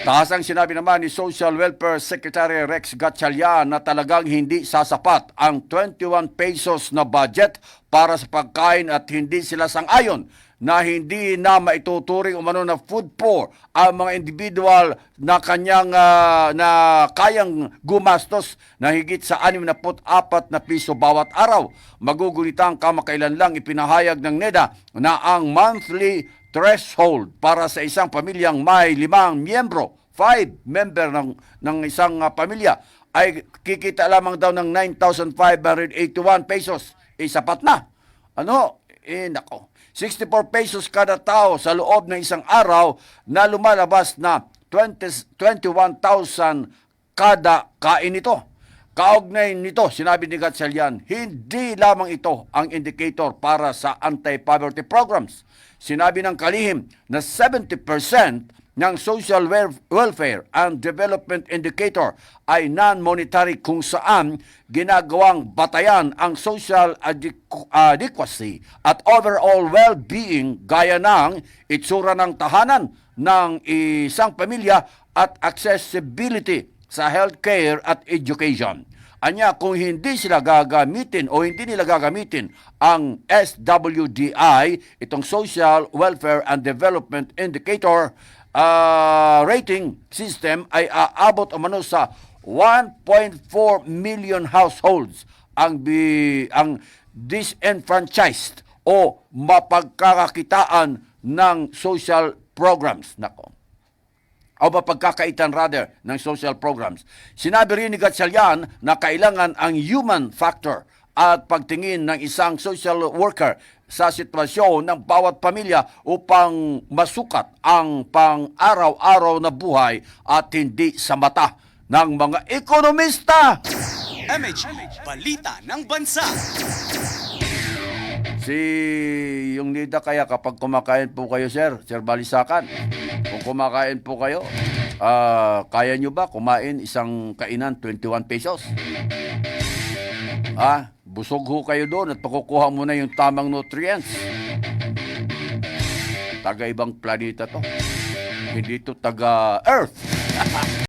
Taas ang sinabi naman ni Social Welfare Secretary Rex Gatchalian na talagang hindi sasapat ang 21 pesos na budget para sa pagkain at hindi sila sang-ayon na hindi na maituturing umano na food poor ang mga individual na kanyang ah, na kayang gumastos na higit sa 64 na piso bawat araw. Magugulita ang kamakailan lang ipinahayag ng NEDA na ang monthly threshold para sa isang pamilyang may limang miyembro, five member ng, ng isang ah, pamilya, ay kikita lamang daw ng 9,581 pesos. Eh, sapat na. Ano? Eh, nako. 64 pesos kada tao sa loob ng isang araw na lumalabas na 20, 21,000 kada kain ito. Kaugnay nito, sinabi ni Gatchalian, hindi lamang ito ang indicator para sa anti-poverty programs. Sinabi ng kalihim na 70% ng social wel- welfare and development indicator ay non-monetary kung saan ginagawang batayan ang social adequ- adequacy at overall well-being gaya ng itsura ng tahanan ng isang pamilya at accessibility sa healthcare at education. Anya, kung hindi sila gagamitin o hindi nila gagamitin ang SWDI, itong Social Welfare and Development Indicator ah, rating system ay aabot umano sa 1.4 million households ang bi, ang disenfranchised o mapagkakakitaan ng social programs. Nako o mapagkakaitan rather ng social programs. Sinabi rin ni Gatchalian na kailangan ang human factor at pagtingin ng isang social worker sa sitwasyon ng bawat pamilya upang masukat ang pang-araw-araw na buhay at hindi sa mata ng mga ekonomista. MH, Balita ng Bansa. Si yung Nida kaya kapag kumakain po kayo, sir, sir Balisakan, kung kumakain po kayo, ah, kaya nyo ba kumain isang kainan 21 pesos? Ah, busog ho kayo doon at pakukuha mo na yung tamang nutrients. Taga ibang planeta to. Hindi to taga Earth.